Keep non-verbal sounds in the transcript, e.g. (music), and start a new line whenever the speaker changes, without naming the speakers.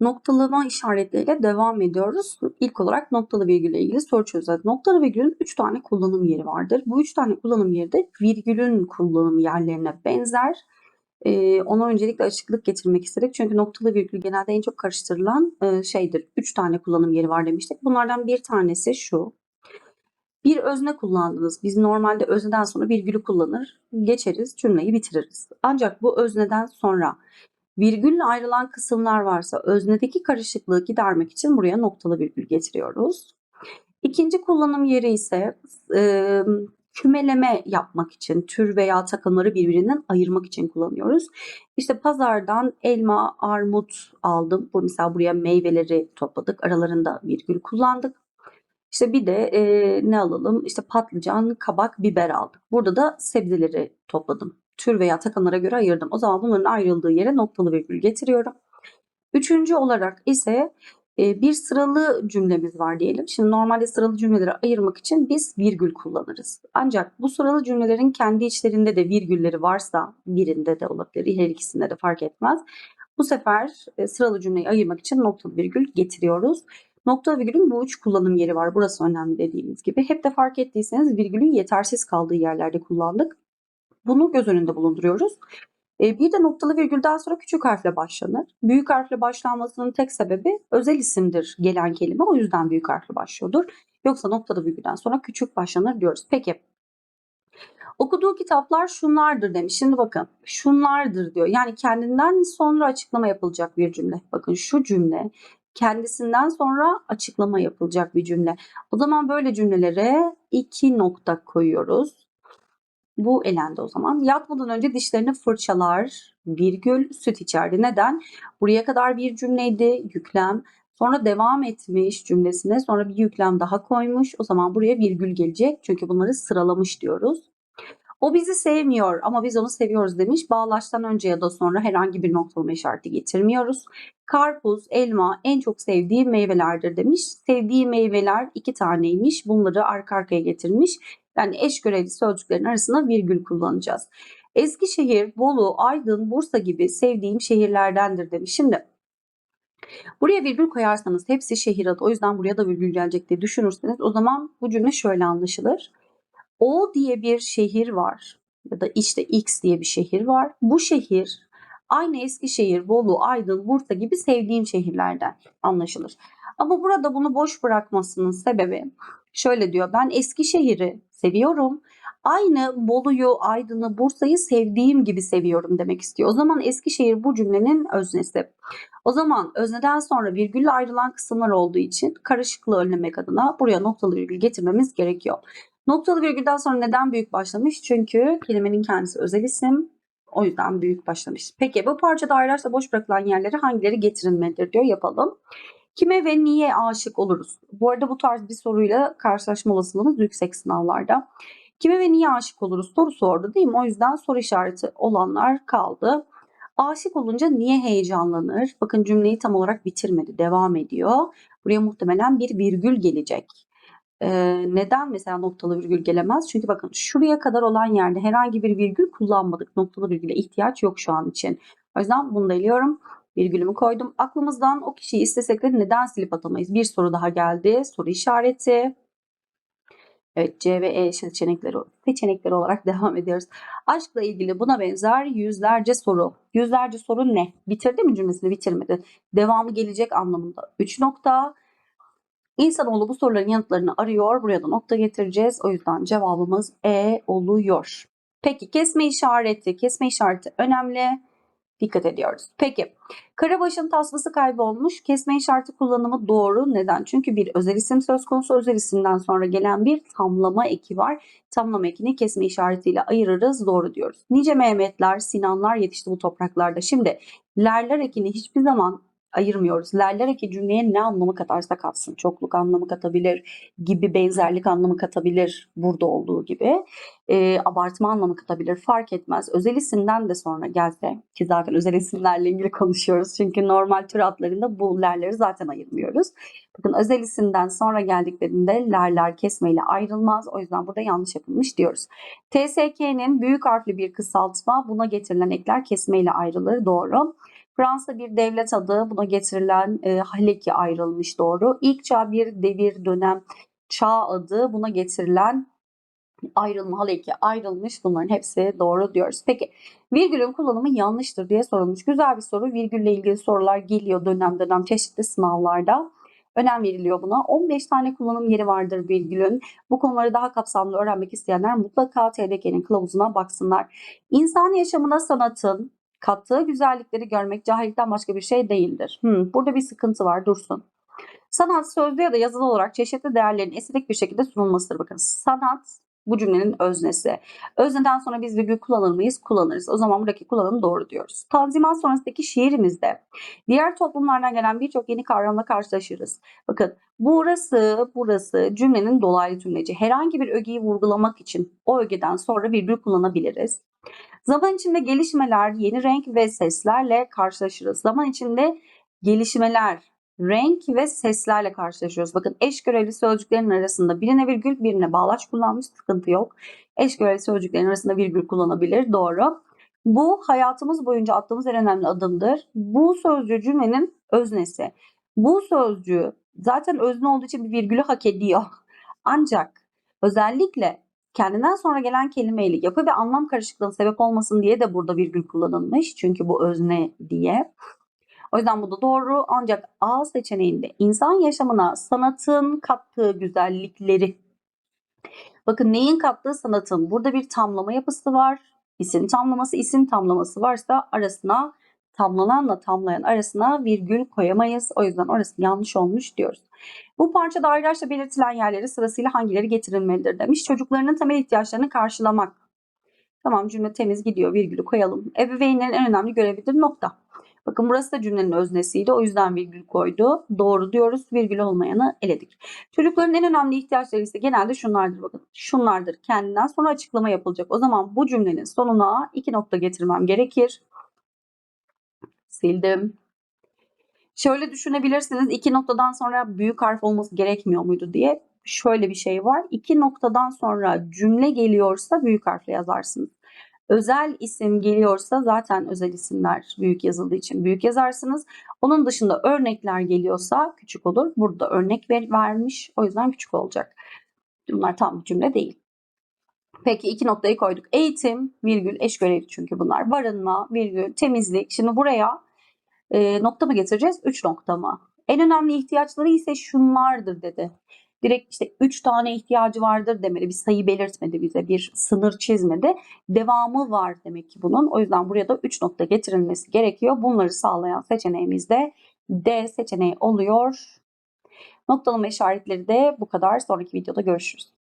Noktalama işaretleriyle devam ediyoruz. İlk olarak noktalı virgülle ilgili soru çözeceğiz. Noktalı virgülün 3 tane kullanım yeri vardır. Bu 3 tane kullanım yeri de virgülün kullanım yerlerine benzer. Ee, ona öncelikle açıklık getirmek istedik. Çünkü noktalı virgül genelde en çok karıştırılan e, şeydir. 3 tane kullanım yeri var demiştik. Bunlardan bir tanesi şu. Bir özne kullandınız. Biz normalde özneden sonra virgülü kullanır, geçeriz, cümleyi bitiririz. Ancak bu özneden sonra virgülle ayrılan kısımlar varsa öznedeki karışıklığı gidermek için buraya noktalı virgül getiriyoruz. İkinci kullanım yeri ise e, kümeleme yapmak için, tür veya takımları birbirinden ayırmak için kullanıyoruz. İşte pazardan elma, armut aldım. Bu mesela buraya meyveleri topladık. Aralarında virgül kullandık. İşte bir de e, ne alalım? İşte patlıcan, kabak, biber aldık. Burada da sebzeleri topladım. Tür veya takımlara göre ayırdım. O zaman bunların ayrıldığı yere noktalı virgül getiriyorum. Üçüncü olarak ise e, bir sıralı cümlemiz var diyelim. Şimdi normalde sıralı cümleleri ayırmak için biz virgül kullanırız. Ancak bu sıralı cümlelerin kendi içlerinde de virgülleri varsa birinde de olabilir, her ikisinde de fark etmez. Bu sefer e, sıralı cümleyi ayırmak için noktalı virgül getiriyoruz. Nokta virgülün bu üç kullanım yeri var. Burası önemli dediğimiz gibi. Hep de fark ettiyseniz virgülün yetersiz kaldığı yerlerde kullandık. Bunu göz önünde bulunduruyoruz. E, bir de noktalı virgülden sonra küçük harfle başlanır. Büyük harfle başlanmasının tek sebebi özel isimdir gelen kelime. O yüzden büyük harfle başlıyordur. Yoksa noktalı virgülden sonra küçük başlanır diyoruz. Peki okuduğu kitaplar şunlardır demiş. Şimdi bakın şunlardır diyor. Yani kendinden sonra açıklama yapılacak bir cümle. Bakın şu cümle kendisinden sonra açıklama yapılacak bir cümle. O zaman böyle cümlelere iki nokta koyuyoruz. Bu elendi o zaman. Yatmadan önce dişlerini fırçalar, virgül, süt içerdi. Neden? Buraya kadar bir cümleydi, yüklem. Sonra devam etmiş cümlesine, sonra bir yüklem daha koymuş. O zaman buraya virgül gelecek. Çünkü bunları sıralamış diyoruz. O bizi sevmiyor ama biz onu seviyoruz demiş. Bağlaçtan önce ya da sonra herhangi bir noktalama işareti getirmiyoruz. Karpuz, elma en çok sevdiği meyvelerdir demiş. Sevdiği meyveler iki taneymiş. Bunları arka arkaya getirmiş. Yani eş görevli sözcüklerin arasına virgül kullanacağız. Eskişehir, Bolu, Aydın, Bursa gibi sevdiğim şehirlerdendir demiş. Şimdi buraya virgül koyarsanız hepsi şehir adı. O yüzden buraya da virgül gelecek diye düşünürseniz o zaman bu cümle şöyle anlaşılır. O diye bir şehir var ya da işte X diye bir şehir var. Bu şehir aynı Eskişehir, Bolu, Aydın, Bursa gibi sevdiğim şehirlerden anlaşılır. Ama burada bunu boş bırakmasının sebebi şöyle diyor. Ben Eskişehir'i seviyorum. Aynı Bolu'yu, Aydın'ı, Bursa'yı sevdiğim gibi seviyorum demek istiyor. O zaman Eskişehir bu cümlenin öznesi. O zaman özneden sonra virgülle ayrılan kısımlar olduğu için karışıklığı önlemek adına buraya noktalı virgül getirmemiz gerekiyor. Noktalı virgülden sonra neden büyük başlamış? Çünkü kelimenin kendisi özel isim. O yüzden büyük başlamış. Peki bu parçada ayrarsa boş bırakılan yerlere hangileri getirilmelidir diyor yapalım. Kime ve niye aşık oluruz? Bu arada bu tarz bir soruyla karşılaşma olasılığımız yüksek sınavlarda. Kime ve niye aşık oluruz soru sordu değil mi? O yüzden soru işareti olanlar kaldı. Aşık olunca niye heyecanlanır? Bakın cümleyi tam olarak bitirmedi. Devam ediyor. Buraya muhtemelen bir virgül gelecek. Neden mesela noktalı virgül gelemez? Çünkü bakın şuraya kadar olan yerde herhangi bir virgül kullanmadık. Noktalı virgüle ihtiyaç yok şu an için. O yüzden bunu da eliyorum. Virgülümü koydum. Aklımızdan o kişiyi istesek de neden silip atamayız? Bir soru daha geldi. Soru işareti. Evet C ve E seçenekleri, seçenekleri olarak (laughs) devam ediyoruz. Aşkla ilgili buna benzer yüzlerce soru. Yüzlerce soru ne? Bitirdi mi cümlesini? Bitirmedi. Devamı gelecek anlamında. 3 nokta. İnsanoğlu bu soruların yanıtlarını arıyor. Buraya da nokta getireceğiz. O yüzden cevabımız E oluyor. Peki kesme işareti. Kesme işareti önemli. Dikkat ediyoruz. Peki Karabaş'ın tasması kaybolmuş. Kesme işareti kullanımı doğru. Neden? Çünkü bir özel isim söz konusu. Özel isimden sonra gelen bir tamlama eki var. Tamlama ekini kesme işaretiyle ayırırız. Doğru diyoruz. Nice Mehmetler, Sinanlar yetişti bu topraklarda. Şimdi lerler ekini hiçbir zaman ayırmıyoruz. Lerler eki cümleye ne anlamı katarsa katsın. Çokluk anlamı katabilir, gibi benzerlik anlamı katabilir burada olduğu gibi. E, abartma anlamı katabilir fark etmez. Özel isimden de sonra gelse ki zaten özel isimlerle ilgili konuşuyoruz. Çünkü normal tür adlarında bu lerleri zaten ayırmıyoruz. Bakın özel isimden sonra geldiklerinde lerler kesmeyle ayrılmaz. O yüzden burada yanlış yapılmış diyoruz. TSK'nin büyük harfli bir kısaltma buna getirilen ekler kesmeyle ayrılır. Doğru. Fransa bir devlet adı. Buna getirilen e, Haleki ayrılmış doğru. İlk çağ bir devir dönem çağ adı. Buna getirilen ayrılma Haleki ayrılmış. Bunların hepsi doğru diyoruz. Peki virgülün kullanımı yanlıştır diye sorulmuş. Güzel bir soru. Virgülle ilgili sorular geliyor dönem dönem çeşitli sınavlarda. Önem veriliyor buna. 15 tane kullanım yeri vardır virgülün. Bu konuları daha kapsamlı öğrenmek isteyenler mutlaka TDK'nin kılavuzuna baksınlar. İnsan yaşamına sanatın kattığı güzellikleri görmek cahillikten başka bir şey değildir. Hmm, burada bir sıkıntı var dursun. Sanat sözlü ya da yazılı olarak çeşitli değerlerin estetik bir şekilde sunulmasıdır. Bakın sanat bu cümlenin öznesi. Özneden sonra biz virgül kullanır mıyız? Kullanırız. O zaman buradaki kullanım doğru diyoruz. Tanzimat sonrasındaki şiirimizde diğer toplumlardan gelen birçok yeni kavramla karşılaşırız. Bakın burası, burası cümlenin dolaylı cümleci. Herhangi bir ögeyi vurgulamak için o ögeden sonra virgül kullanabiliriz. Zaman içinde gelişmeler, yeni renk ve seslerle karşılaşırız. Zaman içinde gelişmeler, renk ve seslerle karşılaşıyoruz. Bakın eş görevli sözcüklerin arasında birine virgül birine bağlaç kullanmış sıkıntı yok. Eş görevli sözcüklerin arasında virgül kullanabilir doğru. Bu hayatımız boyunca attığımız en önemli adımdır. Bu sözcüğü cümlenin öznesi. Bu sözcüğü zaten özne olduğu için bir virgülü hak ediyor. (laughs) Ancak özellikle kendinden sonra gelen kelimeyle yapı ve anlam karışıklığına sebep olmasın diye de burada virgül kullanılmış. Çünkü bu özne diye. O yüzden bu da doğru ancak A seçeneğinde insan yaşamına sanatın kattığı güzellikleri. Bakın neyin kattığı sanatın? Burada bir tamlama yapısı var. İsim tamlaması, isim tamlaması varsa arasına tamlananla tamlayan arasına virgül koyamayız. O yüzden orası yanlış olmuş diyoruz. Bu parçada ayrıca belirtilen yerleri sırasıyla hangileri getirilmelidir demiş. Çocuklarının temel ihtiyaçlarını karşılamak. Tamam cümle temiz gidiyor virgülü koyalım. Ebeveynlerin en önemli görevidir nokta. Bakın burası da cümlenin öznesiydi. O yüzden virgül koydu. Doğru diyoruz. Virgül olmayanı eledik. Çocukların en önemli ihtiyaçları ise genelde şunlardır. Bakın şunlardır. Kendinden sonra açıklama yapılacak. O zaman bu cümlenin sonuna iki nokta getirmem gerekir. Sildim. Şöyle düşünebilirsiniz. iki noktadan sonra büyük harf olması gerekmiyor muydu diye. Şöyle bir şey var. İki noktadan sonra cümle geliyorsa büyük harfle yazarsınız. Özel isim geliyorsa zaten özel isimler büyük yazıldığı için büyük yazarsınız. Onun dışında örnekler geliyorsa küçük olur. Burada örnek ver, vermiş o yüzden küçük olacak. Bunlar tam bir cümle değil. Peki iki noktayı koyduk. Eğitim, virgül, eş görevli çünkü bunlar. Barınma, virgül, temizlik. Şimdi buraya e, nokta mı getireceğiz? Üç nokta mı? En önemli ihtiyaçları ise şunlardır dedi direkt işte 3 tane ihtiyacı vardır demeli. Bir sayı belirtmedi bize, bir sınır çizmedi. Devamı var demek ki bunun. O yüzden buraya da 3 nokta getirilmesi gerekiyor. Bunları sağlayan seçeneğimiz de D seçeneği oluyor. Noktalama işaretleri de bu kadar. Sonraki videoda görüşürüz.